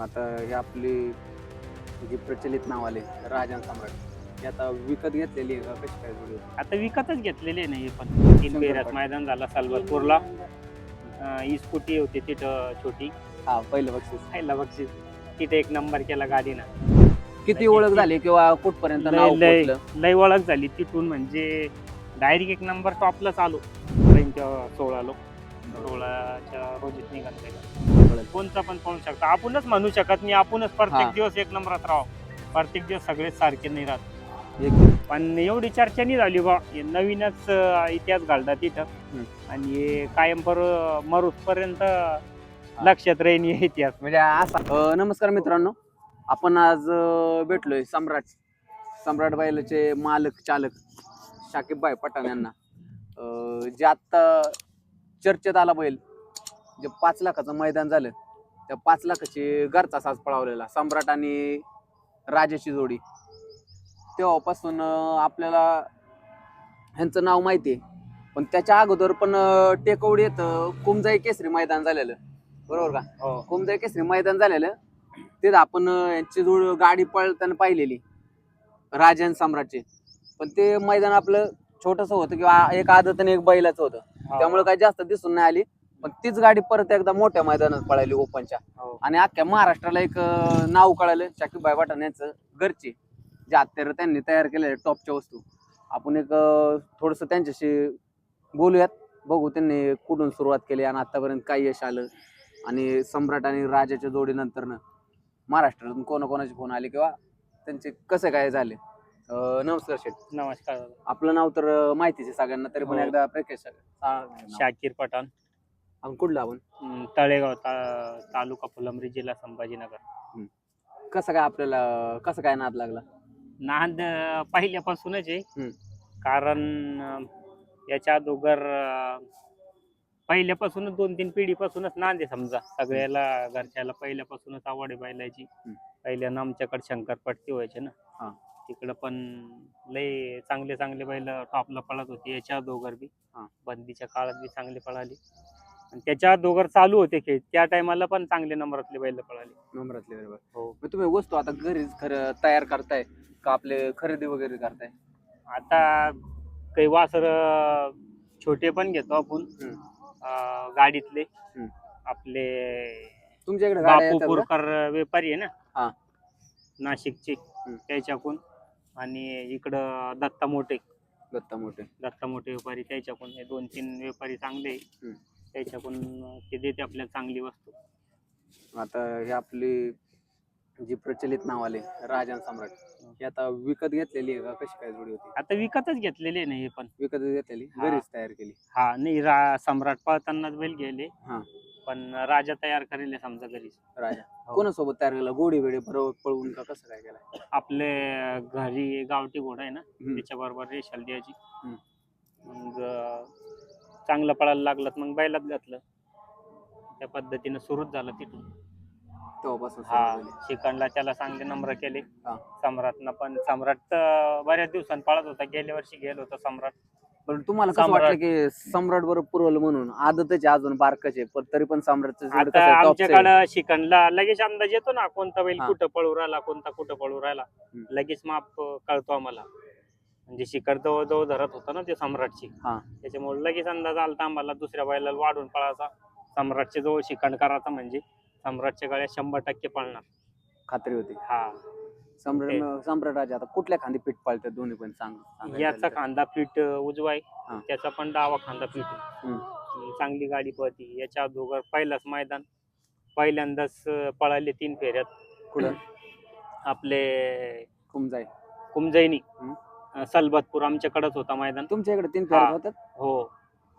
आता हे आपली जी प्रचलित नाव आले राजन सम्राट ही आता विकत घेतलेली आहे का? कशी काय जोडी आता विकतच घेतलेले नाही पण. तीन फेऱ्यात मैदान झाला सालभरपूरला अं, स्कूटी होती तिथं छोटी. हा पहिलं बक्षीस. खायला बक्षीस. तिथे एक नंबर केला गाडीनं. किती ओळख झाली किंवा कुठपर्यंत लय- नाव लय- पोहोचलं लय ओळख झाली तिथून म्हणजे डायरेक्ट एक नंबर टॉपला चालू. त्यांच्या सोळालो. सोळाच्या रोजीत निघाल कोणता पण पाहू शकता. आपणच म्हणू शकत नाही. आपणच. प्रत्येक दिवस एक नंबरात राहू प्रत्येक दिवस सगळेच सारखे नाही राहत. पण एवढी चर्चा नाही झाली बा नवीनच इतिहास घालतात तिथं. आणि कायम पर मरुतपर्यंत लक्षात राहीन हे इतिहास. म्हणजे असा नमस्कार मित्रांनो. आपण आज भेटलोय सम्राट सम्राट बैलाचे मालक चालक शाकिब भाई पठाण यांना. जे आत्ता चर्चेत आला बैल. जे पाच लाखाचं मैदान झालं त्या पाच लाखाची घरचा साज पळावलेला सम्राट आणि राजाची जोडी. तेव्हापासून आपल्याला ह्यांचं नाव माहिती आहे पण त्याच्या अगोदर पण अं, टेकवडीत अं, कुमजाई केसरी मैदान झालेलं. बरोबर का? कोमजाई केसरी मैदान झालेलं. तिथं आपण यांची जोड गाडी पळताना पाहिलेली. राजन सम्राटचे. पण ते मैदान आपलं छोटस होतं किंवा एक आदत आणि एक बैलाचं होतं. त्यामुळे काही जास्त दिसून नाही आली. पण तीच गाडी परत एकदा मोठ्या मैदानात पळाली ओपनच्या. हो. आणि अख्ख्या महाराष्ट्राला एक अं, नाव कळालं शाकीबाई पठाण यांचं घरचे. जे अत्यार त्यांनी तयार केलेले टॉपच्या वस्तू. आपण एक थोडस त्यांच्याशी बोलूयात. बघू त्यांनी कुठून सुरुवात केली आणि आतापर्यंत काय यश आलं. आणि सम्राट आणि राजाच्या जोडीनंतर महाराष्ट्रातून कोणाकोणाचे फोन आले किंवा त्यांचे कसे काय झाले. अं, नमस्कार शेठ. नमस्कार आपलं नाव तर अं, माहितीच आहे सगळ्यांना तरी पण हो. एकदा सांगा. शाकीर पठाण. आपण कुठलं आपण? अं, तळेगाव ता- तालुका फुलंब्री जिल्हा संभाजीनगर. कसं काय आपल्याला कसं काय नाद लागला? नांद अं, पहिल्यापासूनच आहे. कारण अं, याच्या अगोदर अं, पहिल्यापासूनच दोन तीन पिढीपासूनच नांद आहे समजा. सगळ्याला घरच्याला पहिल्यापासूनच आवड आहे बैलाची. हम्म. पहिल्यानं आमच्याकडे शंकरपट्टी व्हायचे हा. ना तिकडं पण लय चांगले चांगले बैल टॉपला पळत होते. याच्या दोघर बी. बंदीच्या काळात बी चांगली पळाली. आणि त्याच्या दोघर चालू होते खेळ. त्या टायमाला पण चांगले नंबरातले बैल पळाली. नंबरातले बरोबर हो. मग तुम्ही वस्तू आता घरीच खरं तयार करताय का आपले खरेदी वगैरे करताय? आता काही वासर छोटे पण घेतो आपण. अं, गाडीतले. हम्म. आपले तुमच्याकडे गाड्या बापू येतात का? पुरकर व्यापारी आहे हा. ना नाशिकचे. हम्म. त्याच्याकून आणि इकडं दत्ता मोठे. दत्ता मोठे. दत्ता मोठे व्यापारी त्याच्याकडून हे दोन तीन व्यापारी चांगले आहे. हम्म. त्याच्याकडून ते देते आपल्याला चांगली वस्तू. आता हे आपली जी प्रचलित नाव आले राजन सम्राट ही आता विकत घेतलेली आहे का? कशी काय जोडी होती? आता विकतच घेतलेले नाही हे पण. विकत घेतलेली? हा. घरीच तयार केली. हा नाही रा सम्राट पळतानाच बैल गेले. हा. पण राजा तयार करेल समजा घरीच राजा हो. कोणासोबत तयार केला गोडी वेडे बरोबर पळवून का कसं काय केलं आपले घरी गावठी घोडा आहे ना. त्याच्या बरोबर रेशाल द्यायची हम्म. मग अं, चांगलं पळायला लागलं तर मग बैलात घातलं त्या पद्धतीनं सुरूच झालं तिथून तेव्हापासून हा सुरू झाली. शिकणला त्याला चांगले नंबर केले हा. सम्राटनं पण सम्राट तर बऱ्याच दिवसांनी पळत होता गेल्या वर्षी गेलो होता सम्राट पण तुम्हाला कसं सम्राट. वाटलं की सम्राट बरोबर पुरवलं म्हणून आदतच आहे अजून बारकचे पण तरी पण आता आहे. आमच्याकडं शिकणला लगेच अंदाज येतो ना कोणता बैल हा. कुठं पळू राहिला कोणता कुठं पळू राहिला हम्म. लगेच माप कळतो आम्हाला म्हणजे शिखर जवळ जवळ धरत होता ना ते सम्राटची हा. त्याच्यामुळे लगेच अंदाज आलता आम्हाला दुसऱ्या बैलाला वाढून पळायचा सम्राटच्या जवळ शिकण करायचा म्हणजे सम्राटच्या गळ्यात शंभर टक्के पळणार खात्री होती हा सम्राट सम्राट राजा आता कुठल्या खांदी पीठ पाळतात दोन्ही पण सांग याचा झालं तर. खांदा पीठ उजवा हा. आहे त्याचा पण डावा खांदा पीठ आहे. हम्म. अं, चांगली गाडी पळती. याच्या अगोदर पहिलाच मैदान. पहिल्यांदाच अं, पळाले तीन फेऱ्यात. कुठं? आपले कुमजाई. कुमजैनी हम्म. अं, सलबतपूर आमच्याकडेच होता मैदान. तुमच्या इकडे तीन हा. फेऱ्यात होतात? हो.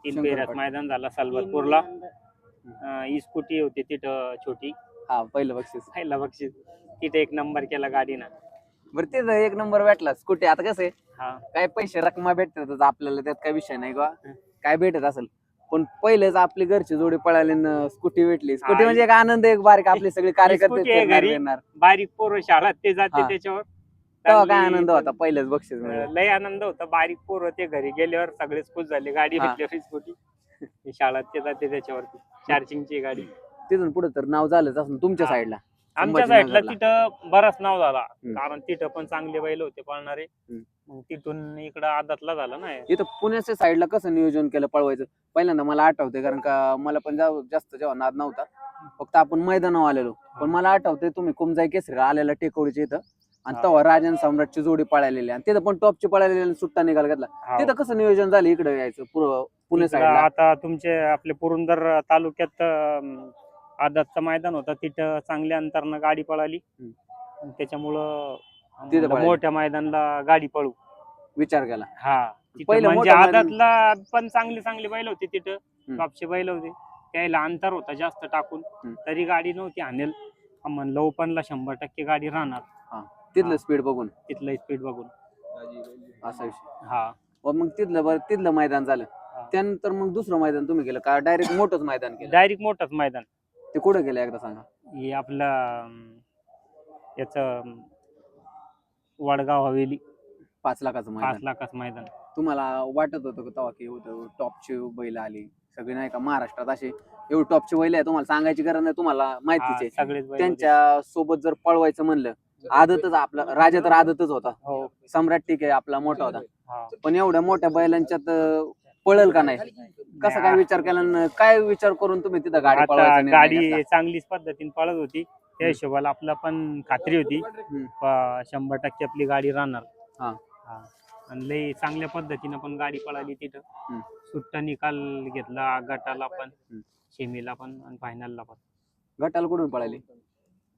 तीन. फेऱ्यात मैदान झाला सलबतपूरला. अं, स्कूटी होती तिथं छोटी. हा पहिलं बक्षीस. खायला बक्षीस. तिथे एक नंबर केला गाडीनं. बरं तेच एक नंबर भेटला स्कूटी आता कसं आहे? हा. काय पैसे रकमा भेटतात आपल्याला त्यात काय विषय नाही का काय भेटत असेल? पण पहिलेच आपली घरची जोडी पळाली स्कूटी भेटली. स्कूटी. म्हणजे एक आनंद एक बारीक आपले सगळे कार्यकर्ते आहे घरी. फिरणार. बारीक पोरं शाळात ते जाते हा. त्याच्यावर. तेव्हा काय आनंद होता? पहिलेच बक्षीस मिळालं. लय आनंद होता. बारीक पोरं ते घरी गेल्यावर सगळेच खुश झाले. गाडी हा. भेटल्यावर स्कूटी. शाळात ते जाते त्याच्यावरती. चार्जिंगची गाडी. तिथून पुढे तर नाव झालंच असं तुमच्या हा. साईडला आमच्या साईडला संभाजीनगरला. तिथं बराच नाव झाला हम्म. कारण तिथं पण चांगले बैल होते पळणारे हम्म. मग तिथून इकडं आदातला झाला ना हे. इथं पुण्याच्या साईडला कसं नियोजन केलं पळवायचं पहिल्यांदा मला आठवतंय कारण का मला पण जास्त जेव्हा नाद नव्हता फक्त आपण मैदानावर आलेलो पण मला आठवतंय तुम्ही कुमजाई केसरी आलेला टेकवडीच्या इथं आणि हा. तेव्हा राजन सम्राटची जोडी पळालेली आणि तिथं पण टॉपची पळालेली आणि सुट्टा निघाला घेतला हाव. तिथं कसं नियोजन झालं इकडे यायचं पुणे इकडं साईडला आता तुमचे आपले पुरंदर तालुक्यात अं, आदातचं मैदान होतं. तिथं चांगल्या अंतरनं गाडी पळाली. आणि त्याच्यामुळं तिथं म्हणलं पळाली. मोठ्या मैदानाला गाडी पळू. विचार केला. हा. तिथं पहिलं म्हणजे मोठं मैदान- आदातला पण चांगली चांगली बैल होती तिथं. टॉपची बैल होती. त्याला अंतर होता जास्त टाकून. हम्म. तरी गाडी नव्हती आणेल. म्हणलं ओपनला शंभर टक्के गाडी राहणार. तिथलं हा. स्पीड बघून. तिथलं स्पीड बघून. असा विषय. हा. व मग तिथलं बरं तिथलं मैदान झालं. त्यानंतर मग दुसरं मैदान तुम्ही केलं का? डायरेक्ट मोठंच मैदान केलं? डायरेक्ट मोठंच मैदान. ते कुठं केलं एकदा सांगा. हे आपलं याच वडगाव हवेली. पाच लाखाचं पाच मैदान लाखाचं मैदान. तुम्हाला वाटत होतं का तेव्हा की होतं टॉपची बैल आली? सगळी नाही का महाराष्ट्रात असे एवढी टॉपची बैल आहे तुम्हाला सांगायची गरज नाही तुम्हाला माहितीच आहे. सगळेच बैल होते. त्यांच्यासोबत जर पळवायचं म्हणलं आदतच आपला राजा तर आदतच होता. हो. सम्राट ठीक आहे आपला मोठा होता. हा. पण एवढ्या मोठ्या बैलांच्यात अं, पळल का नाही कसा काय विचार केला काय विचार करून तुम्ही तिथं गाडी आता पळवायचा निर्णय गाडी? चांगलीच पद्धतीने पळत होती त्या हिशोबाला आपला पण खात्री होती हम्म. प- शंभर टक्के आपली गाडी राहणार हा. हा. आणि लई चांगल्या पद्धतीनं पण गाडी पळाली तिथं हम्म. सुट्टा निकाल घेतला गटाला पण हम्म. सेमीला पण आणि फायनलला पण गटाला कुठून पळाली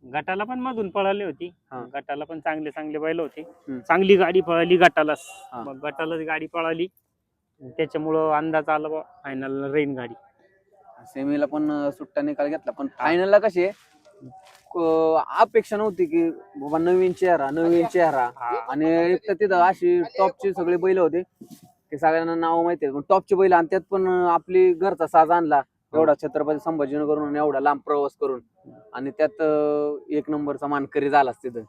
गटाला पण मधून पळाली होती हा. गटाला पण चांगले चांगले बैल होते. चांगली गाडी पळाली गटालाच हा. मग गटालाच गाडी पळाली त्याच्यामुळं अंदाज आला बा फायनल रेन गाडी. सेमीला पण अं, सुट्टा निकाल घेतला पण फायनलला कशी आहे, अपेक्षा नव्हती की बाबा नवीन चेहरा नवीन चेहरा. हा. आणि एक तर तिथं अशी टॉपची सगळी बैल होते. ते सगळ्यांना नाव माहिती आहेत पण टॉपची बैल आणि त्यात पण आपली घरचा साज आणला. एवढा छत्रपती संभाजीनगरून आणि एवढा लांब प्रवास करून. आणि त्यात अं, एक नंबरचा मानकरी झालाच तिथं.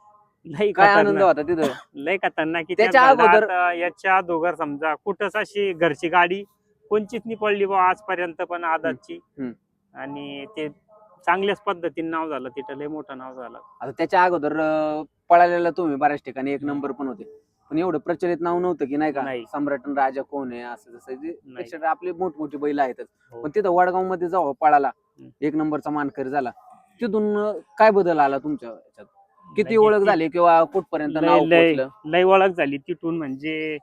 लई काय आनंद खतरनाक. होता तिथं लय खतरनाक की त्याच्या अगोदर- याच्या अगोदर समजा कुठंच अशी घरची गाडी कोणचीच नाही पडली बा आजपर्यंत पण आदातची हम्म. आणि ते चांगल्याच पद्धतीने नाव झालं तिथं लय मोठं नाव झालं आता त्याच्या अगोदर अं, पळालेला तुम्ही बऱ्याच ठिकाणी एक नंबर पण होते पण एवढं प्रचलित नाव नव्हतं की नाही का नाही. सम्राट आणि राजा कोण आहे असं जसं जे नाही. पेक्षा आपले मोठमोठी बैल आहेतच हो. पण तिथं वडगावमध्ये जाऊ पळाला हम्म. एक नंबरचा मानकरी झाला तिथून अं, काय बदल आला तुमच्या ह्याच्यात किती लय- ओळख झाली किंवा कुठपर्यंत लय- नाव लय- पोहोचलं लय ओळख झाली तिथून म्हणजे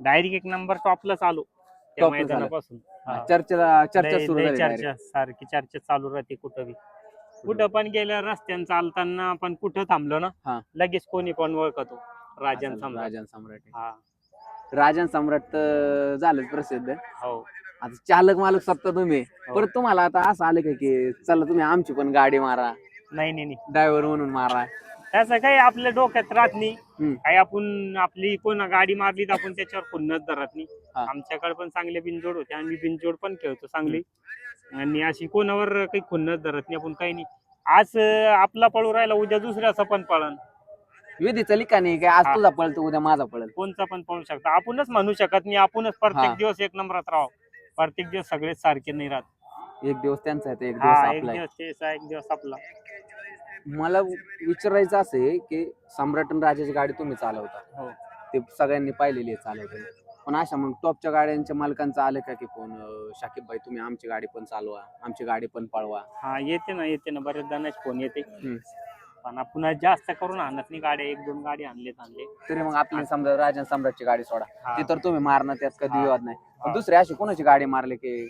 डायरेक्ट एक नंबर टॉपलाच आलो त्या Top ला झालं. मैदानापासून. हा. चर्चा चर्चा लय- सुरू लय झाली direct. चर्चा सारखी चर्चा चालू राहते कुठं बी कुठं पण गेल्या रस्त्यानं चालताना आपण कुठं थांबलो हा. ना लगेच कोणी पण ओळखतो. राजन असं राजन सम्राट. आहे. हा. राजन सम्राट तर झालंच प्रसिद्ध. हो. आता चालक मालक सत्ता तुम्ही. हो. परत तुम्हाला आता असं आलं का की चला तुम्ही आमची पण गाडी मारा. नाही नाही नाही. ड्रायव्हर म्हणून मारा. त्याचं काही आपल्या डोक्यात राहत नाही. हम्म. काही आपण आपली कोण गाडी मारली तर आपण त्याच्यावर खुन्नच धरत नाही. हा. आमच्याकडे पण चांगले बिनजोड होते आम्ही बिनजोड पण खेळतो चांगली. आणि अशी कोणावर काही खुन्नच धरत नाही आपण काही नाही. आज अं, आपला पळू राहिला उद्या दुसऱ्याचा पण पळण विधीचं लिखा नाही की आज हा. तुझा पळतो उद्या माझा पळल? कोणचा पण पळू शकतो. आपणच म्हणू शकत नाही आपणच हा. प्रत्येक दिवस एक नंबरात राहू प्रत्येक दिवस सगळेच सारखे नाही राहत. एक दिवस त्यांचा आहे तर एक दिवस हा एक आपला आहे. दिवस तेच एक दिवस आपला. मला विचारायचं असं आहे की सम्राट आणि राजाची गाडी तुम्ही चालवता. हो. ते सगळ्यांनी पाहिलेली आहे चालवताना पण अशा मग टॉपच्या गाड्यांच्या मालकांचं आलं का की फोन शाकिब भाई तुम्ही आमची गाडी पण चालवा आमची गाडी पण पळवा? हा येते ना येते ना. बरेच जणांचे फोन येते? हम्म. पण आपण जास्त करून आणत नाही गाड्या. एक दोन गाडी आणलेत आणले. तरी मग आपली समजा राजन सम्राटची गाडी सोडा. हा. ती तर तुम्ही मारणं त्यात कधी हा. विवाद नाही. पण हा. दुसरी अशी कोणाची गाडी मारली की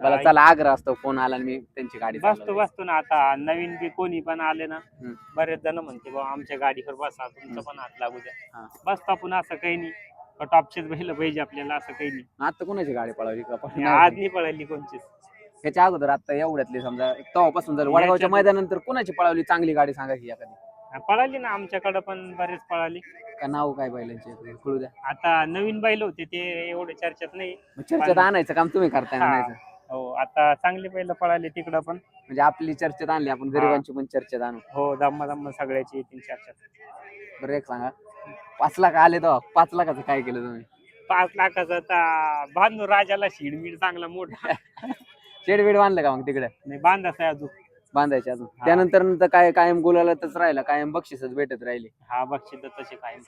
मला. चला आग्रह असतो फोन आला आणि मी त्यांची गाडी बसतो चालवली. बसतो ना आता नवीन बी कोणी पण आले ना हम्म. बरेच जण म्हणते बा आमच्या गाडीवर बसा तुमचं. पण हात लागू हा. द्या बसतो आपण असं काही नाही टॉपचेच बैल पाहिजे आपल्याला असं काही नाही आता कोणाची गाडी पळवली का पण. आज नाही पळाली कोणचीच ह्याच्या अगोदर आता एवढ्यातली समजा एक तेव्हापासून झालं वडगावच्या मैदानानंतर कोणाची पळवली चांगली गाडी सांगा की एखादी पळाली ना आमच्याकडे पण बरेच पळाली का नाव काय बैलांचे कळू द्या आता नवीन बैल होते ते एवढे चर्चेत नाही मग चर्चेत आणायचं काम तुम्ही करताय हा. म्हणायचं हो आता चांगले बैल पळाले तिकडं पण. म्हणजे आपली चर्चेत आणली आपण गरिबांची पण चर्चेत आणू. हो दम्मा दम्मा सगळ्याची येतील चर्चेत. बरं एक सांगा. पाच लाख आले तेव्हा पाच लाखाचं काय केलं तुम्ही? पाच लाखाचा आता बांधू राजाला शिडमीड चांगला मोठा. शेड बीड बांधलं का मग तिकडे? नाही बांधायचं आहे अजून. बांधायचे अजून. हा. त्यानंतर नंतर काय कायम गुलालातच राहिला कायम बक्षीसच भेटत राहिले. हा बक्षीस तसे कायम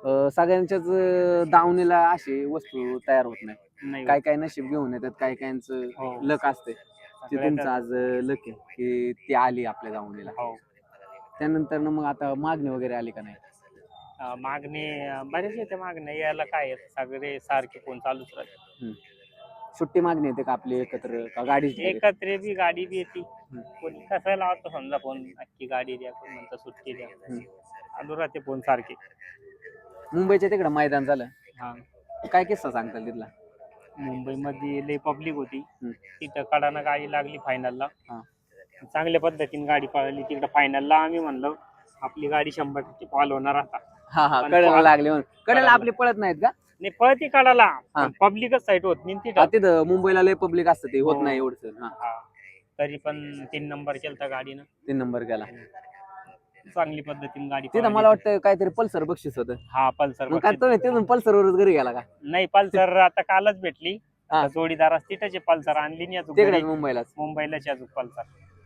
अं, सगळ्यांच्याच अं, दावणीला अशी वस्तू तयार होत नाही. नाही काय काय नशीब घेऊन येतात काय कायांचं हो. लक असते ते तुमचं आज लक आहे की ती आली आपल्या दावणीला हो. त्यानंतर मग आता मागणी वगैरे आली का नाही? अं, मागणी अं, बरेच येते मागणी यायला काय आहे, सगळे सारखे कोण चालूच राहते सुट्टी मागणी येते का आपली एकत्र? का गाडी एकत्र बी गाडी बी येते. कोणी कसं लावतो समजा फोन? नक्की गाडी द्या कोण म्हणतं सुट्टी द्या. हम्म. चालू राहते फोन सारखे. मुंबईच्या तिकडं मैदान झालं. हा. काय किस्सा सांगताल तिथला? मुंबईमध्ये लय पब्लिक होती. तिथं कडानं गाडी लागली फायनलला हा. चांगल्या पद्धतीने गाडी पळाली. तिकडं फायनलला आम्ही म्हणलो आपली गाडी शंभर टक्के पॉल होणार आता. हा हा. पण कडेला लागले म्हणून. कडेला. आपली पळत नाहीत का? नाही पळती कडाला. हा. पब्लिकच साईट होत नाही हा, तिथं मुंबईला लय पब्लिक असतं ते होत हो. नाही एवढंच हा. हा. तरी पण तीन नंबर केलता गाडीनं. तीन नंबर गेला चांगली पद्धतीने गाडी तिथं. मला वाटतं काहीतरी पल्सर बक्षीस होतं हा पल्सर मग काय तुम्ही तिथून पल्सरवरच घरी गेला का नाही पल्सर आता कालच भेटली हा. जोडीदार तिथं पल्सर आणली नाही अजून तिकडेच घरी. मुंबईलाच मुंबईलाच अजून पल्सर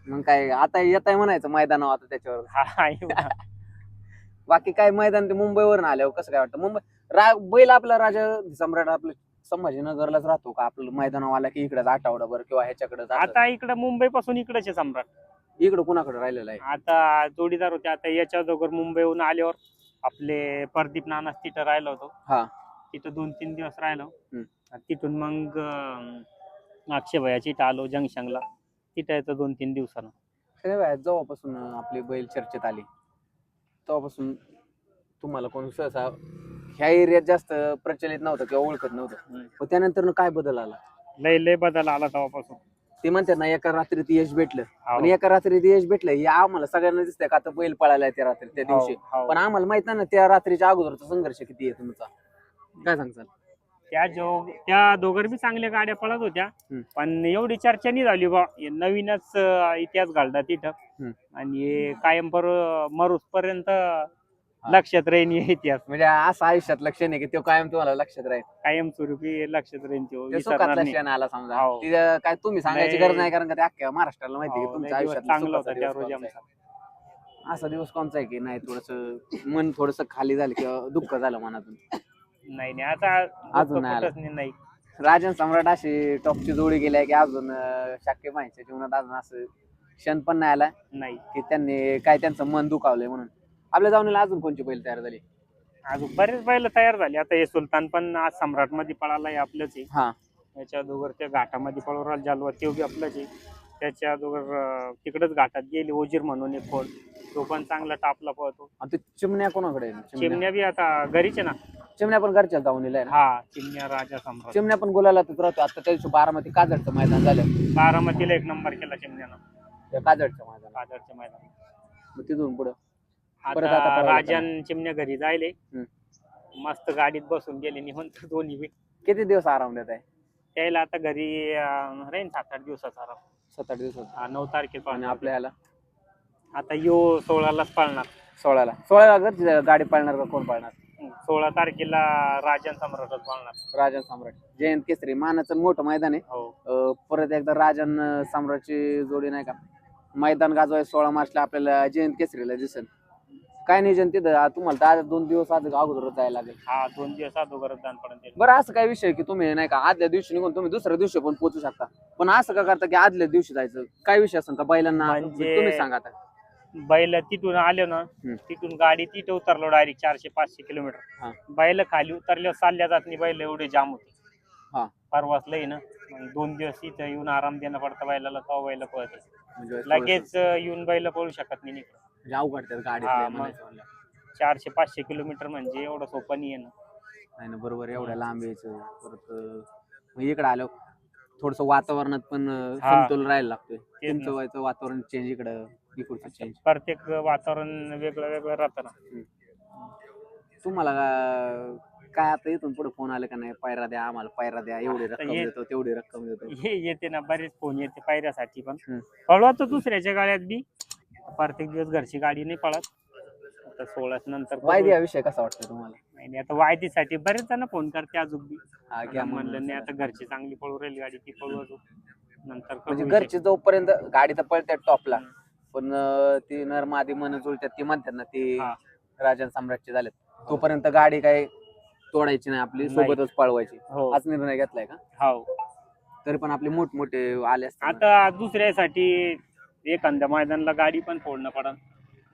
मग काय आता येत आहे म्हणायचं मैदानावर आता त्याच्यावर हा हा, येऊ ना. बाकी काय मैदान ते मुंबईवरून आल्यावर कसं काय वाटतं मुंबई रा बैल आपला राजा सम्राट आपलं संभाजीनगरलाच राहतो का? आपलं मैदानावर आला की इकडेच आठवडाभर किंवा ह्याच्याकडे आता इकडे मुंबई पासून इकडेच आहे सम्राट. इकडे कुणाकडे राहिलेलं आहे? आता जोडीदार होते आता याच्या अगोदर मुंबईहून आल्यावर आपले प्रदीप नाना तिथं राहिलो होतो. हा. तिथं दोन तीन दिवस राहिलो. हम्म. आणि तिथून मग अं, अक्षय भैयाची इथं आलो जंक्शनला. तिथं येतो दोन तीन दिवसानं. अरे वा, जेव्हापासून आपली बैल चर्चेत आली तेव्हापासून तुम्हाला कोण सहसा ह्या एरियात जास्त प्रचलित नव्हतं किंवा ओळखत नव्हतं. पण त्यानंतर काय बदल आला लय लय बदल आला तेव्हापासून ते म्हणतात ना एका रात्रीत यश भेटलं हो. पण एका रात्रीत यश भेटलं हे आम्हाला सगळ्यांना दिसतंय का आता बैल पळायला त्या रात्री त्या दिवशी हो, हो. पण आम्हाला माहीत नाही ना त्या रात्रीच्या अगोदरचा संघर्ष किती आहे तुमचा काय सांगचाल त्या जो त्या दोघर बी चांगल्या गाड्या पळत होत्या हम्म. पण एवढी चर्चा नाही झाली बा हे नवीनच अं, इतिहास घालता तिथं हम्म. आणि हे कायम पर मरूस पर्यंत लक्षात राहीन हे इतिहास. म्हणजे असं आयुष्यात लक्ष नाही की तो कायम तुम्हाला लक्षात राहील. कायम स्वरूपी लक्षात राहीन तो ते विसरणार सुखातला नाही. क्षण आला समजा. हो. तिथं काय तुम्ही सांगायची नाही. गरज नाही कारण का ते अख्ख्या महाराष्ट्राला माहिती आहे हो, तुमच्या दिवस आयुष्यात चांगला होता त्या रोजी आमचा. असा दिवस कोणचा आहे की नाही? थोडस मन थोडस खाली झालं किंवा दुःख झालं मनातून. नाही नाही आता अजून दुःख नाही आलं. कुठंच नाही, नाही राजन सम्राट अशी टॉपची जोडी गेली की अजून अं, शाक्य माहितीच्या जीवनात अजून असं क्षण पण नाही आला. नाही. की त्यांनी काय त्यांचं मन दुखावलंय म्हणून. आपल्या जाऊन अजून कोणची बैल तयार झाली? अजून बरेच बैल तयार झाले. आता हे सुलतान पण आज सम्राटमध्ये पळाला आहे आपलंच आहे हा. त्याच्या अगोदर त्या घाटामध्ये पळवराल जालवा ते बी आपलंच आहे त्याच्या अगोदर तिकडच घाटात गेली ओजीर म्हणून एक फोड तो पण चांगला टापला पळतो. आणि ते चिमण्या कोणाकडे आहे? चिमण्या. चिमण्या बी आता घरीच आहे ना. चिमण्या पण घरच्या जाऊन आहे ना? हा चिमण्या राजा सम्राट. चिमण्या पण गुलाला राहतो. आता त्या दिवशी बारामती काजडचं मैदान झालं. बारामतीला एक नंबर केला चिमण्यानं. त्या काजडच्या मैदान कादरच्या मैदान मग तिथून पुढं? परत आता आता पळायला राजन चिमण्या घरी जायले. हम्म. मस्त गाडीत बसून गेले निघून दोन्ही बी. किती दिवस आराम देत आहे त्याला आता घरी अं, राहीन सात आठ दिवसाचा आराम. सात आठ दिवसात हा, नऊ तारखेला आणि पाळणार. आपल्या ह्याला आता यो सोळालाच पाळणार. सोळाला. सोळाला गाडी पाळणार का कोण पाळणार? सोळा तारखेला राजन सम्राटच पाळणार. राजन सम्राट. जयंत केसरी मानाचं मोठं मैदान आहे. हो. अं, परत एकदा राजन अं, सम्राटची जोडी नाही का? मैदान गाजवाय सोळा मार्चला आपल्याला जयंत केसरीला दिसेल. काय नियोजन तिथं. आ, तुम्हाला तर आज दोन दिवस आज अगोदर जायला लागेल. हा दोन दिवस अगोदरच जाण पडून बरं असं काय विषय की तुम्ही नाही का आदल्या दिवशी निघून तुम्ही दुसऱ्या दिवशी पण पोहोचू शकता. पण असं का करता की आदल्या दिवशी जायचं? काय विषय असेल का बैलांना? म्हणजे- तुम्ही सांगा आता. बैल तिथून आले ना हम्म. तिथून गाडी तिथे उतरलो डायरेक्ट चारशे पाचशे हा. किलोमीटर बैल खाली उतरल्यावर चालल्या जात नाही बैल एवढे जाम हा. होते परवाच लई ना. मग दोन दिवस इथं येऊन आराम देणं पडतं बैलाला तो बैल पळते. म्हणजे लगेच अं, येऊन बैल पळू शकत नाही इकडं. म्हणजे अवघड त्यात हा, मग. म्हणलं. चारशे पाचशे किलोमीटर म्हणजे एवढं सोपं नाही आहे ना नाही ना बरोबर एवढ्या लांब यायचं परत अं, मग इकडे आलो थोडस वातावरणात पण अं, हा. समतोल राहायला लागतोय ना. तुमचं व्हायचं वातावरण चेंज इकडं इकडचं चेंज प्रत्येक वातावरण वेगळं वेगळं राहतं ना तुम्हाला अं, काय आता इथून पुढे फोन आले का नाही पायरा द्या आम्हाला पायरा द्या एवढी रक्कम देतो तेवढी रक्कम देतो हे येते ना बरेच फोन येते पायऱ्यासाठी पण हम्म. पळवा तर दुसऱ्याच्या गाड्यात बी प्रत्येक दिवस घरची गाडी नाही पळत आता सोळाच नंतर. वायदी हा विषय कसा वाटतो तुम्हाला नाही नाही, आता वायदीसाठी बरेच जण फोन करते अजून बी हा घ्या म्हणलं म्हणून नाही आता घरची चांगली पळू राहील गाडी ती पळू अजून नंतर करू म्हणजे विषय. घरची जोपर्यंत गाडी तर पळते टॉपला. पण अं, ती नर मादी मन जुळतात ती म्हणतात ना ती हा. राजन सम्राटचे झालेत तोपर्यंत गाडी काय तोडायची नाही आपली नाही. सोबतच पळवायची हो हाच निर्णय घेतलाय का हो तरी पण आपले मोठमोठे आले ना. आता दुसऱ्यासाठी एखाद्या मैदानाला गाडी पण फोडणं पडन.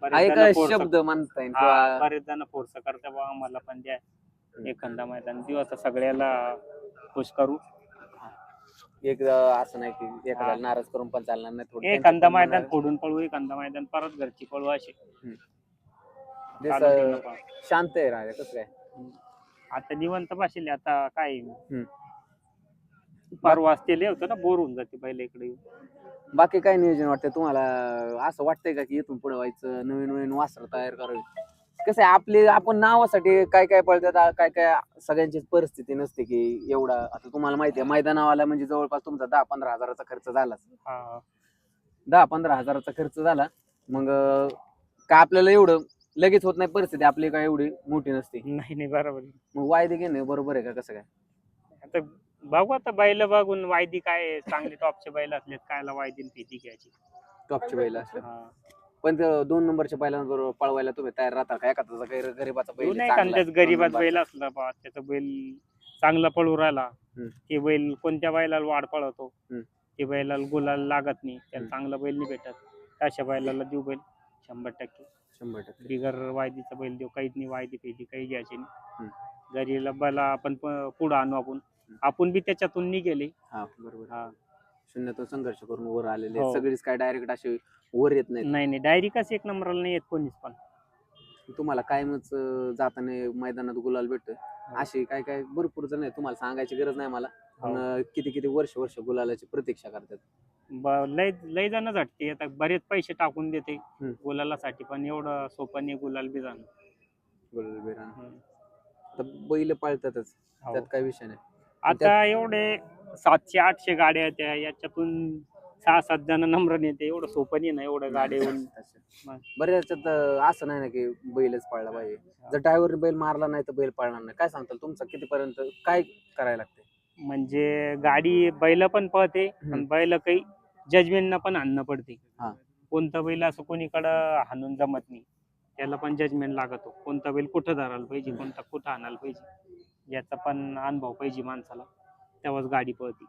हा बरेच एक जण force- शब्द म्हणता येईल हा, किंवा बरेच जण फोर्स करते बा आम्हाला पण द्या. एखादा मैदान आता सगळ्याला खुश करू. एक अं, असं नाही की एखाद्याला हा. नाराज करून पण चालणार नाही थोडं एखादा त्यांचं पण मैदान फोडून पळू एखादा मैदान परत घरची पळू चालू स- पहा. शांत आहे राजा कसं काय? आता निवंत बसले आता काय? हम्म. पार वाजतेले होतं ना बोर होऊन जाते पहिले इकडे येऊन. बाकी काय नियोजन वाटतंय तुम्हाला? असं वाटतंय का की इथून पुढे व्हायचं नवीन नवीन वासर तयार करावी? कसं आहे आपली आपण नावासाठी काय काय पळतात काय काय सगळ्यांचीच परिस्थिती नसते की एवढा. आता तुम्हाला माहिती आहे मैदानावाला म्हणजे जवळपास तुमचा दहा पंधरा हजाराचा खर्च झालाच. दहा पंधरा हजाराचा खर्च झाला. मग काय आपल्याला एवढं लगेच होत नाही परिस्थिती आपली काय एवढी मोठी नसते. नाही नाही बरोबर. मग वायदे घेणे बरोबर आहे का कसं काय? आता बघू आता बैल बघून वायदी काय चांगले टॉपचे बैल असलेत कायला वायदी भीती घ्यायची टॉपची बैल असलं हा. पण ते दोन नंबरच्या बैलांबरोबर पळवायला तुम्ही तयार राहता का एखादा गैर- गरीबाचा बैल नाही चांगला, दोन गरीबात. बैल असला बा त्याचा बैल चांगला पळू राहिला हम्म. ते बैल कोणत्या बैलाला वाढ पळवतो हम्म. ते बैलाला गुलाल लागत नाही त्याला हम्म. चांगला बैल नाही भेटत अशा बैलाला देऊ बैल शंभर टक्के शंभर टक्के बिगर वायदीचा बैल देऊ काहीच नाही वायदी फेदी काही घ्यायची हम्म. नाही गरीला बैला आपण प- पुढं आणू आपण आपण बी त्याच्यातून निघेले. हा बरोबर. हा. शून्यातून संघर्ष करून वर आलेले हो. सगळीच काय डायरेक्ट असे वर येत नाही नाही. डायरी कसं एक नंबरला नाही येत कोणीच पण. तुम्हाला कायमच अं, जाताना मैदानात गुलाल भेटत असे काय काय भरपूर जण आहेत तुम्हाला सांगायची गरज नाही मला. पण हो. अं, किती किती वर्ष वर्ष गुलालाची प्रतीक्षा करतात. ब- लय लय जण झटते आता बरेच पैसे टाकून देते हम्म. गुलालासाठी पण एवढं सोपं नाही गुलाल बी जाणं. गुलाल बिरान हम्म. आता बैल पाळतातच. हो. त्यात काय विषय नाही. आता एवढे सातशे आठशे गाड्या त्या, याच्यातून सहा सात जण नम्र नेते एवढं सोपं नाही ना एवढं गाड्या येऊन. बरं याच्यात अं, असं नाही ना की बैलच पाळला पाहिजे. जर ड्रायव्हर बैल मारला नाही तर बैल पाळणार नाही. काय सांगताल तुमचं? कितीपर्यंत काय करायला लागते म्हणजे गाडी बैल पण पळते पण. बैल काही जजमेंट पण आणणं पडते. हा. कोणतं बैल असं कोणीकडं हाणून जमत नाही. त्याला पण जजमेंट लागतो. कोणता बैल कुठं धरायला पाहिजे हम्म. कोणता कुठं आणायला पाहिजे. याचा पण अनुभव पाहिजे माणसाला. तेव्हाच गाडी पळते.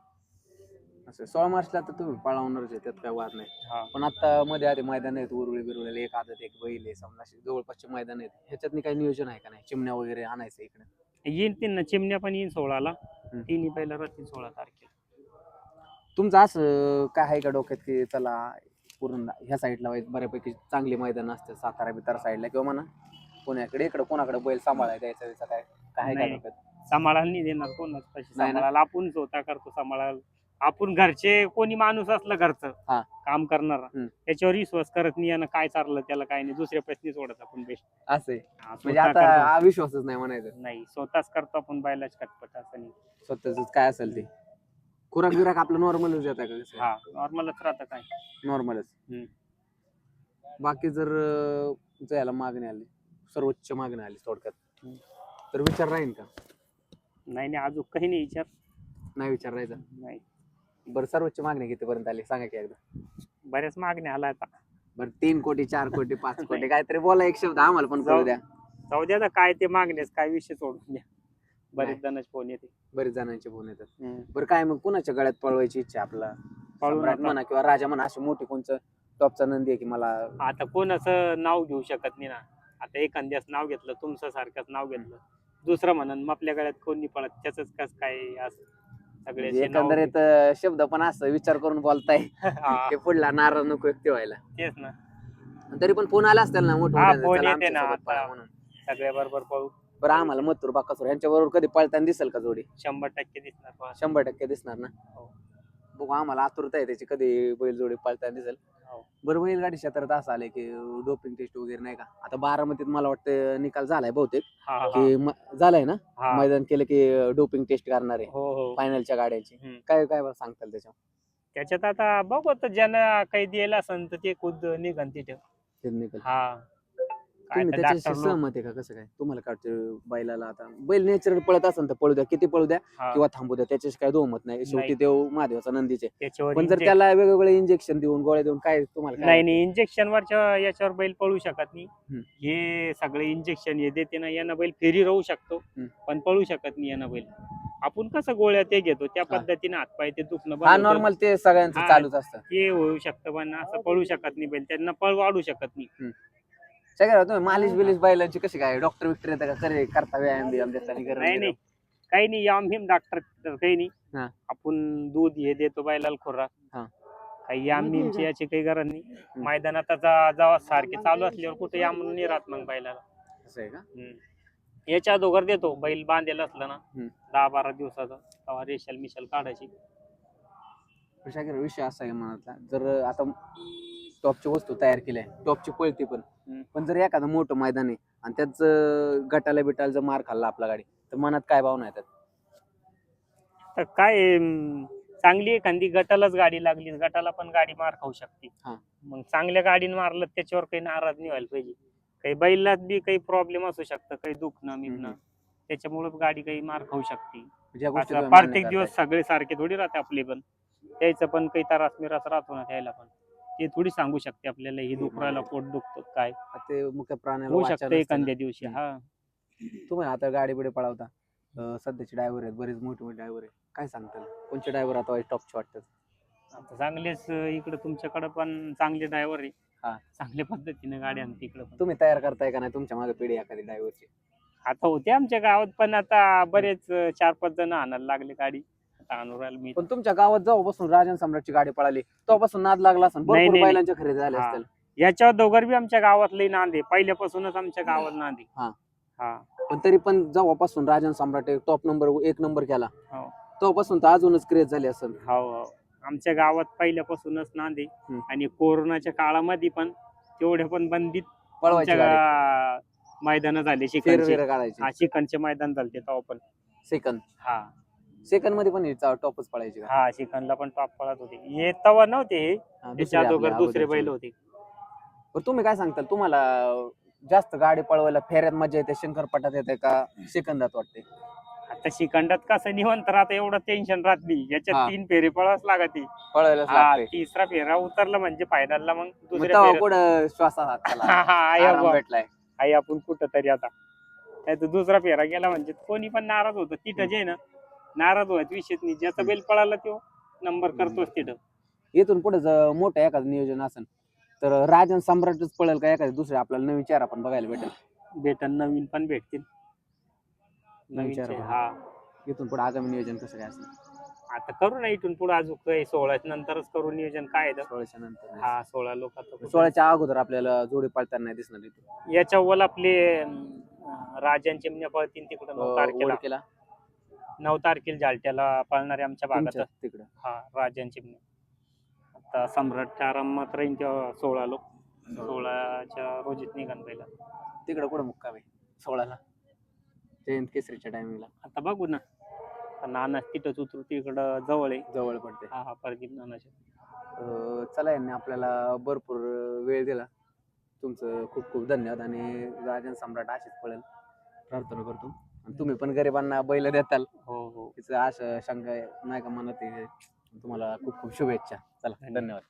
असं सोळा मार्चला तर तुम्ही पळवणारच आहे त्यात काय वाद नाही. पण आता मध्ये आधी मैदान आहेत उरुळी बिरुळीला एक आदत एक बैल आहे समजा अशी जवळपासचे मैदान आहेत. ह्याच्यात काही नियोजन आहे का नाही? चिमण्या वगैरे आणायचं इकडे? येईन ते ना चिमण्या पण येईन सोळाला. हम्म. तिन्ही पहिला राहतील सोळा तारखेला. तुमचं असं काय आहे का डोक्यात की चला पूर्ण ह्या साईडला बऱ्यापैकी चांगली मैदान असतात सातारा बितारा साईडला किंवा म्हणा पुण्याकडे इकडे कोणाकडे बैल सांभाळायचा द्यायचा त्याचा काय काय आहे का नाही. डोक्यात? सांभाळायला नाही देणार कोणच पैसे नाही ना? सांभाळायला. आपण स्वतः करतो सांभाळायला. आपण घरचे कोणी माणूस असलं घरचं हा. काम करणार हम्म. त्याच्यावर विश्वास करत नाही आणि काय चाललं त्याला काय नाही दुसऱ्या प्रश्नी सोडत आपण बेस्ट असं आहे. म्हणजे आता हा विश्वासच नाही म्हणायचं. नाही स्वतःच करतो आपण बैलाच खटपट असं नाही. स्वतःच काय असेल ते. खुराक बिराक आपलं नॉर्मलच येत का कसं? हा नॉर्मलच राहतं काय. नॉर्मलच. हम्म. बाकी जर अं, याला मागणी आली सर्वोच्च मागणी आली थोडक्यात हम्म. तर विचार राहील का? नाही नाही अजून काही नाही विचार. नाही विचार राहायचा नाही. बरं सर्वोच्च मागणी कितीपर्यंत आली? सांगा की एकदा. बऱ्याच मागण्या आला आता. बरं तीन कोटी चार कोटी पाच कोटी काहीतरी बोला एक शब्द आम्हाला पण कळू द्या. जाऊ द्या आता काय ते मागण्यास काय विषय सोडून द्या. बरेच जणच फोन येते. बरेच जणांचे फोन येतात. बरं काय मग कुणाच्या गळ्यात पळवायची इच्छा आपला? पळून सम्राट म्हणा किंवा राजा म्हणा अशी मोठी कोणचं टॉपचा नंदी आहे की मला? आता कोण असं नाव घेऊ शकत नाही ना. आता एखाद्याच नाव घेतलं तुमचं सारखंच नाव घेतलं. दुसरं म्हणून मग आपल्या गळ्यात कोण पळत त्याच कस काय असं सगळे म्हणजे एकंदरीत अं, शब्द पण असं विचार करून बोलताय. की पुढला नाराज नको व्यक्ती व्हायला. तेच ना. तरी पण फोन आला असतील ना मोठं हा, फोन येते ना आता. सगळ्या बरोबर पळू. बरं आम्हाला मथुर बाकासूर यांच्या बरोबर कधी पळताना दिसेल का जोडी? शंभर टक्के दिसणार. बा. शंभर टक्के दिसणार ना? हो. बघू आम्हाला आतुरता आहे त्याची कधी बैल जोडी पळताना दिसेल. बरं बैलगाडी क्षेत्रात असं आलंय की डोपिंग टेस्ट वगैरे नाही का? आता बारामतीत मला वाटतं निकाल झालाय बहुतेक. हा, हा, की म- झालाय ना? हा. मैदान केलं की डोपिंग टेस्ट करणार आहे. हो हो. फायनलच्या गाड्यांची. हम्म. काय काय सांगताल त्याच्या त्याच्यात आता बघू आता ज्यांना काही द्यायला असेल तर ते खुद निघन तिथे. हा. तुम्ही त्याच्याशी सहमत आहे का? कसं काय? तुम्हाला काय वाटतं बैलाला आता बैल नेचर पळत असेल तर पळू द्या किती पळू द्या किंवा थांबू द्या त्याच्याशी काय दोमत नाही. शेवटी. देव महादेवाचा नंदीचे पण जर त्याला वेगवेगळे इंजेक्शन देऊन गोळ्या देऊन काय तुम्हाला नाही नाही. इंजेक्शन वरच्या याच्यावर बैल पळू शकत नाही. हे सगळे इंजेक्शन हे देते ना यानं बैल फेरी राहू शकतो. पण पळू शकत नाही यानं बैल. आपण कसं गोळ्या ते घेतो त्या. पद्धतीने हातपाय ते दुखणं. नॉर्मल ते सगळ्यांचं. चालूच असतं. ते होऊ शकतं पण असं पळू शकत नाही बैल. त्यांना पळ वाढू शकत नाही. सगळ्या तुम्ही मालिश बिलिश बैलांची कशी काय? डॉक्टर विक्टर येतं का? करे करता व्यायाम बियाम गरम नाही? काही नाही याम हिम डॉक्टर काही नाही. हा. आपण दूध हे देतो बैलाला खुराक हा. काही याम हिमची याची काही गरज नाही. मैदानात आता जेव्हा सारखे चालू असल्यावर कुठे याम नाही राहत मग बैलाला. असं आहे का? हम्म. याच्या अगोदर देतो. बैल बांधलेला असला ना हम्म. दहा बारा दिवसाचा तेव्हा रेशल मिशल काढायची. शाकीर विषय असा आहे मनातला. जर आता टॉपची वस्तू तयार केली आहे टॉपची पळती पण. हम्म. पण जर एखादं मोठं मैदान आहे आणि त्याच गटाला बिटाला जर मार खाल्ला आपला गाडी तर मनात काय भावना येतात तर काय अं, चांगली एखादी गटालाच गाडी लागली गटाला पण गाडी मार खाऊ शकते. हा. मग चांगल्या गाडीने मारलं त्याच्यावर काही नाराज नाही व्हायला पाहिजे. काही बैलात बी काही प्रॉब्लेम असू शकतं काही दुखणं मिळणं हम्म. त्याच्यामुळे गाडी काही मार खाऊ शकते. ज्या गोष्टी असं तुम्ही मान्य प्रत्येक दिवस. सगळे सारखे थोडी राहते आपले पण. त्याचं पण काही त्रास मिरास राहतो ना त्याला पण. ते थोडी सांगू शकते आपल्याला हे दुख राहिलं पोट दुखतो काय? ते मुख्य प्राण्याला होऊ शकतं ना. एखाद्या दिवशी हा. तुम्ही आता गाडी बिडी पळवता अं, सध्याचे ड्रायव्हर आहेत बरेच मोठे मोठे ड्रायव्हर आहेत. काय सांगताल कोणचे ड्रायव्हर आता टॉपचे वाटतात? आता चांगलेच इकडे तुमच्याकडे पण चांगले ड्रायव्हर आहे. हा. चांगल्या पद्धतीने गाडी आणते इकडे पण. तुम्ही तयार करताय का नाही तुमच्या मागे पिढी एखादी ड्रायव्हरची? आता होते आमच्या गावात पण आता बरेच अं, चार पाच जण आणायला लागले गाडी. आणून राहिलो मी पण तुमच्या गावात जेव्हापासून राजन सम्राटची गाडी पळाली तेव्हापासून नाद लागला असेल नाही, भरपूर नाही. बैलांच्या खरेदी झाल्या हा. असतील. याच्यावर दोघर बी आमच्या गावात लई नांदे पहिल्यापासूनच आमच्या गावात नांदे हा. हा. पण तरी पण जेव्हापासून राजन सम्राट टॉप नंबर एक नंबर केला हो. तेव्हापासून तर अजूनच क्रेज झाली असेल. हो हो. आमच्या गावात पहिल्यापासूनच नांदे हम्म. आणि कोरोनाच्या काळामध्ये पण तेवढे पण बंदीत पळवायची गाडी. मैदान झाले शिकणचे वेर काढायची. हा शिकणचे मैदान झाले तेव्हा पण. सेकंद हा. सेकंदमध्ये पण टॉपच पळायची का? हा शिकणला पण टॉप पळत होते. हे तवा नव्हते हे. दुसरी त्याच्या आपल्या अगोदर दुसरे अगोदरची. बैल होते. बरं, तुम्ही काय सांगताल? तुम्हाला जास्त गाडी पळवायला फेऱ्यात मजा येते शंकरपटात येते का सेकंदात वाटते? आता शिकंडात कसं निवंत राहत एवढं टेन्शन राहत नाही. हा. याच्यात तीन फेरे पळावच लागते. पळवायलाच हा लागते. तिसरा फेरा उतरला म्हणजे फायनलला मग मग दुसऱ्या तेव्हा फेऱ्यात कुठं श्वासात हात त्याला हा, हा, आई आराम. भेटलाय. आई आपण कुठं तरी आता त्यात दुसरा फेरा गेला म्हणजे कोणी पण नाराज होतं. तिथं जे ना नाराज व्हायचं विषयच नाही. ज्याचा बैल पळाला तो नंबर करतोच तिथं. इथून पुढे जर मोठं एखादं नियोजन असेल तर राजन सम्राटच पळेल का एखादं दुसरे आपल्याला नवीन चेहरा पण बघायला भेटेल. भेटन नवीन पण भेटतील. नवीन विचार चे- बघा. हा. इथून पुढे आगामी नियोजन कसं काय असणार? आता करू ना इथून पुढे अजून काही सोळाच्या नंतरच करू नियोजन. काय आहे तर. सोळाच्या नंतर. हा सोळा लोक सोळाच्या अगोदर आपल्याला जोडी पळताना नाही दिसणार इथून. याच्या आपले अं, राजांचे म्हणजे पळतील तिकडं. नऊ तारखेला केला नऊ तारखेला जालट्याला पळणारे आमच्या भागात. तिकडं. हा राजांची. आता सम्राटच्या आरामात राहील तेव्हा सोळा लोक सोळाच्या रोजीत निघान पहिला. तिकडं कुठं मुक्काम आहे? सोळाला जयंत केसरीच्या टायमिंगला आता बघू ना. आता नाना तिथंच उतरू तिकडं जवळ आहे. जवळ पडते हा हा परदीप नानाच्या. अं, चला यांनी आपल्याला भरपूर वेळ दिला. तुमचं खूप खूप धन्यवाद आणि राजन सम्राट अशीच पळेल. प्रार्थना करतो. तुम्ही पण गरिबांना बैल देताल हो हो तिचं आशा शंका नाही का मनात आहे. तुम्हाला खूप खूप शुभेच्छा चला धन्यवाद. धन्यवाद